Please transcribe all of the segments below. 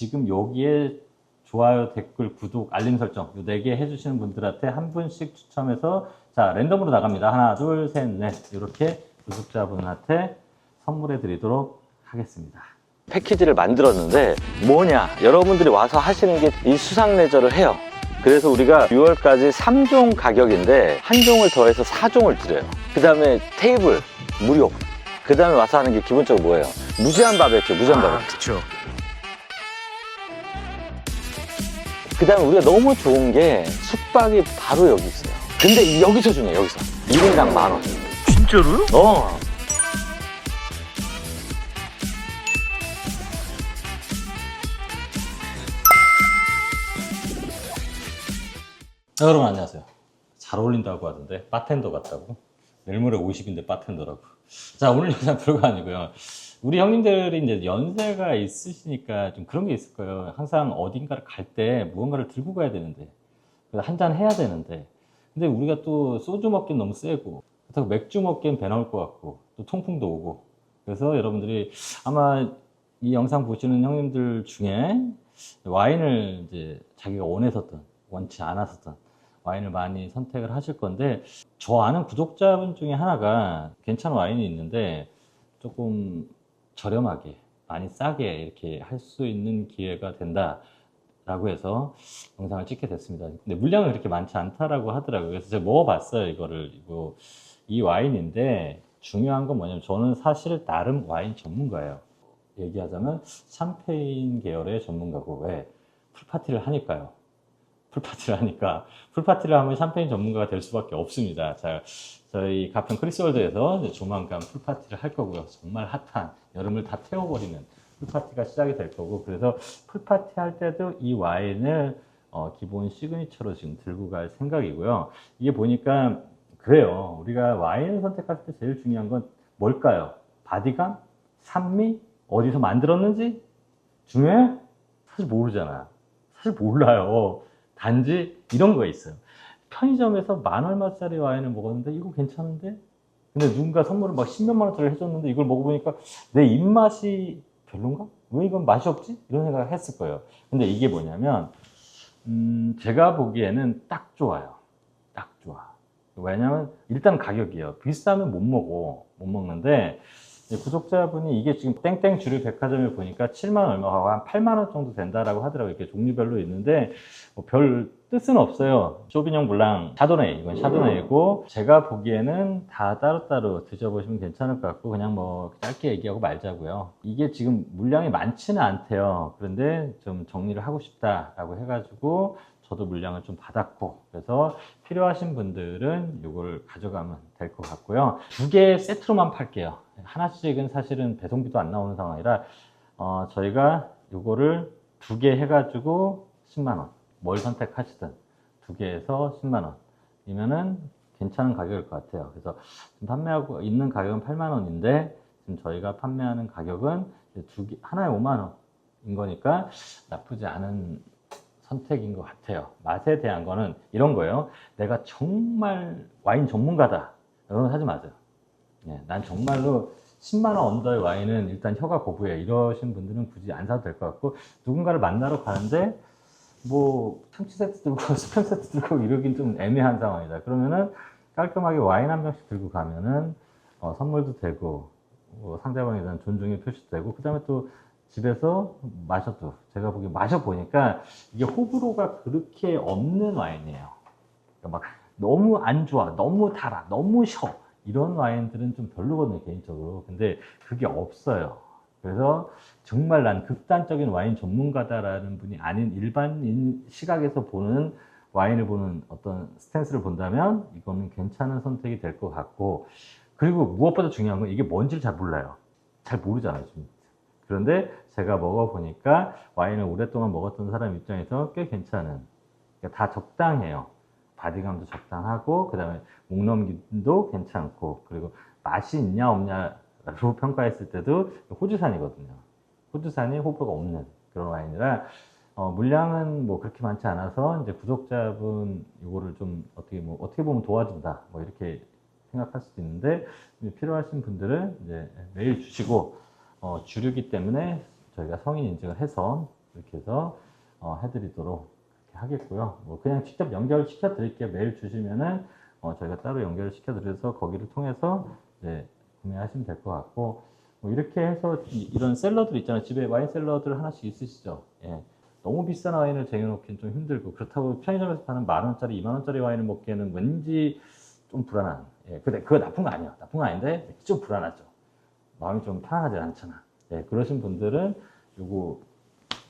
지금 여기에 좋아요, 댓글, 구독, 알림 설정 이 네 개 해주시는 분들한테 한 분씩 추첨해서 자 랜덤으로 나갑니다. 하나, 둘, 셋, 넷 이렇게 구독자분한테 선물해 드리도록 하겠습니다. 패키지를 만들었는데 뭐냐 여러분들이 와서 하시는 게 이 수상 레저를 해요 그래서 우리가 6월까지 3종 가격인데 한 종을 더해서 4종을 드려요 그 다음에 테이블 무료 그 다음에 와서 하는 게 기본적으로 뭐예요 무제한 바베큐 무제한 바베큐 그쵸. 그 다음에 우리가 너무 좋은 게 숙박이 바로 여기 있어요 근데 이- 여기서 주네 여기서 1인당 만 원 진짜로요? 어 자, 여러분 안녕하세요. 잘 어울린다고 하던데 바텐더 같다고? 모레 50인데 바텐더라고. 자 오늘 영상 별거 아니고요. 우리 형님들이 이제 연세가 있으시니까 좀 그런 게 있을 거예요. 항상 어딘가를 갈 때 무언가를 들고 가야 되는데 한 잔 해야 되는데 근데 우리가 또 소주 먹기엔 너무 세고 그렇다고 맥주 먹기엔 배 나올 것 같고 또 통풍도 오고 그래서 여러분들이 아마 이 영상 보시는 형님들 중에 와인을 이제 자기가 원했었던 원치 않았었던 와인을 많이 선택을 하실 건데 저 아는 구독자분 중에 하나가 괜찮은 와인이 있는데 조금 저렴하게 많이 싸게 이렇게 할 수 있는 기회가 된다 라고 해서 영상을 찍게 됐습니다. 근데 물량은 그렇게 많지 않다라고 하더라고요. 그래서 제가 먹어봤어요 이거를 이거 이 와인인데 중요한 건 뭐냐면 저는 사실 나름 와인 전문가예요. 얘기하자면 샴페인 계열의 전문가고 왜 풀파티를 하니까요. 풀파티를 하니까 풀파티를 하면 샴페인 전문가가 될 수밖에 없습니다. 자, 저희 가평 크리스월드에서 조만간 풀파티를 할 거고요. 정말 핫한 여름을 다 태워버리는 풀파티가 시작이 될 거고 그래서 풀파티 할 때도 이 와인을 어, 기본 시그니처로 지금 들고 갈 생각이고요. 이게 보니까 그래요. 우리가 와인을 선택할 때 제일 중요한 건 뭘까요? 바디감? 산미? 어디서 만들었는지? 중요해? 사실 모르잖아. 사실 몰라요. 단지 이런 거 있어요. 편의점에서 만 얼마짜리 와인을 먹었는데 이거 괜찮은데? 근데 누군가 선물을 막 십몇만 원짜리 해줬는데 이걸 먹어보니까 내 입맛이 별론가? 왜 이건 맛이 없지? 이런 생각을 했을 거예요. 근데 이게 뭐냐면, 음, 제가 보기에는 딱 좋아요. 딱 좋아. 왜냐면 일단 가격이에요. 비싸면 못 먹어. 못 먹는데, 구독자분이 이게 지금 땡땡 주류 백화점에 보니까 7만 얼마하고 한 8만 원 정도 된다라고 하더라고요. 이렇게 종류별로 있는데 뭐 별 뜻은 없어요. 쇼비뇽 블랑, 샤도네이 이건 샤도네이고 제가 보기에는 다 따로따로 드셔보시면 괜찮을 것 같고 그냥 뭐 짧게 얘기하고 말자고요. 이게 지금 물량이 많지는 않대요. 그런데 좀 정리를 하고 싶다라고 해가지고 저도 물량을 좀 받았고 그래서 필요하신 분들은 이걸 가져가면 될 것 같고요. 두 개 세트로만 팔게요. 하나씩은 사실은 배송비도 안 나오는 상황이라 어, 저희가 이거를 두 개 해가지고 10만 원. 뭘 선택하시든 두 개에서 10만 원이면은 괜찮은 가격일 것 같아요. 그래서 지금 판매하고 있는 가격은 8만 원인데 지금 저희가 판매하는 가격은 두 개, 하나에 5만 원인 거니까 나쁘지 않은 선택인 것 같아요. 맛에 대한 거는 이런 거예요. 내가 정말 와인 전문가다. 거 사지 마세요. 예, 난 정말로 10만 원 언더의 와인은 일단 혀가 고부해. 이러신 분들은 굳이 안 사도 될 것 같고 누군가를 만나러 가는데 뭐 참치 세트 들고 스팸 세트 들고 이러긴 좀 애매한 상황이다. 그러면은 깔끔하게 와인 한 병씩 들고 가면은 어, 선물도 되고 뭐 상대방에 대한 존중의 표시도 되고 그 다음에 또 집에서 마셔도 제가 보기 마셔 보니까 이게 호불호가 그렇게 없는 와인이에요. 그러니까 막 너무 안 좋아, 너무 달아, 너무 셔 이런 와인들은 좀 별로거든요 개인적으로. 근데 그게 없어요. 그래서 정말 난 극단적인 와인 전문가다라는 분이 아닌 일반인 시각에서 보는 와인을 보는 어떤 스탠스를 본다면 이거는 괜찮은 선택이 될 것 같고 그리고 무엇보다 중요한 건 이게 뭔지를 잘 몰라요. 잘 모르잖아요. 지금. 그런데 제가 먹어보니까 와인을 오랫동안 먹었던 사람 입장에서 꽤 괜찮은 그러니까 다 적당해요. 바디감도 적당하고 그 다음에 목 넘김도 괜찮고 그리고 맛이 있냐 없냐로 평가했을 때도 호주산이거든요. 호주산이 호불호가 없는 그런 와인이라 어, 물량은 뭐 그렇게 많지 않아서 이제 구독자분 이거를 좀 어떻게 뭐 어떻게 보면 도와준다 뭐 이렇게 생각할 수도 있는데 필요하신 분들은 이제 메일 주시고 어, 주류기 때문에 저희가 성인 인증을 해서 이렇게 해서 어, 해드리도록 하겠고요. 뭐 그냥 직접 연결 시켜 드릴게요. 메일 주시면은 어, 저희가 따로 연결을 시켜 드려서 거기를 통해서 이제 구매하시면 될 것 같고 뭐 이렇게 해서 이- 이런 셀러들 있잖아요. 집에 와인 셀러들 하나씩 있으시죠? 예. 너무 비싼 와인을 쟁여놓기는 좀 힘들고 그렇다고 편의점에서 파는 만 원짜리, 이만 원짜리 와인을 먹기에는 왠지 좀 불안한. 예. 근데 그거 나쁜 거 아니야. 나쁜 거 아닌데 좀 불안하죠. 마음이 좀 편안하지 않잖아. 예. 그러신 분들은 요거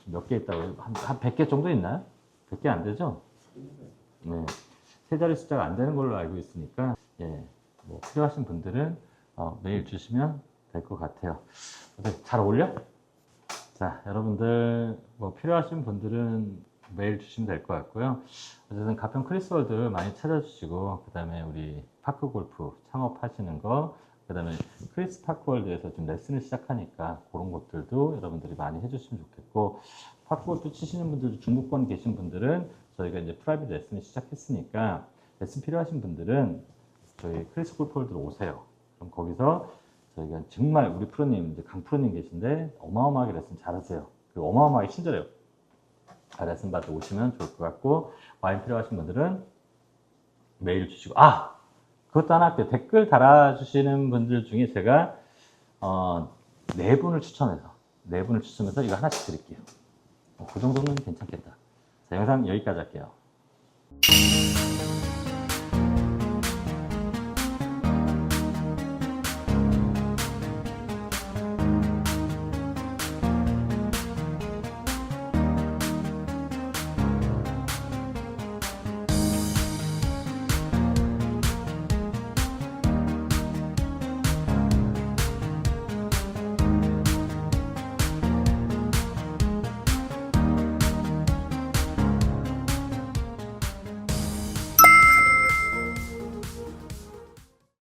몇 개 있다고? 한, 한 100개 정도 있나요? 100개 안 되죠? 네. 세 자리 숫자가 안 되는 걸로 알고 있으니까 예. 뭐 필요하신 분들은 어, 메일 주시면 될 것 같아요. 잘 어울려? 자, 여러분들 뭐 필요하신 분들은 메일 주시면 될 것 같고요. 어쨌든 가평 크리스월드 많이 찾아주시고 그 다음에 우리 파크 골프 창업하시는 거 그 다음에 크리스 파크월드에서 좀 레슨을 시작하니까 그런 것들도 여러분들이 많이 해주시면 좋겠고 파크 골프 치시는 분들도 중국권 계신 분들은 저희가 이제 프라이빗 레슨을 시작했으니까 레슨 필요하신 분들은 저희 크리스 골프월드로 오세요. 그럼 거기서 저희가 정말 우리 프로님 이제 강 프로님 계신데 어마어마하게 레슨 잘하세요. 그리고 어마어마하게 친절해요. 아, 레슨 받으러 오시면 좋을 것 같고 와인 필요하신 분들은 메일 주시고 아 그것도 하나 할게요. 댓글 달아주시는 분들 중에 제가 어, 네 분을 추천해서 네 분을 추천해서 이거 하나씩 드릴게요. 어, 그 정도면 괜찮겠다. 자, 영상 여기까지 할게요.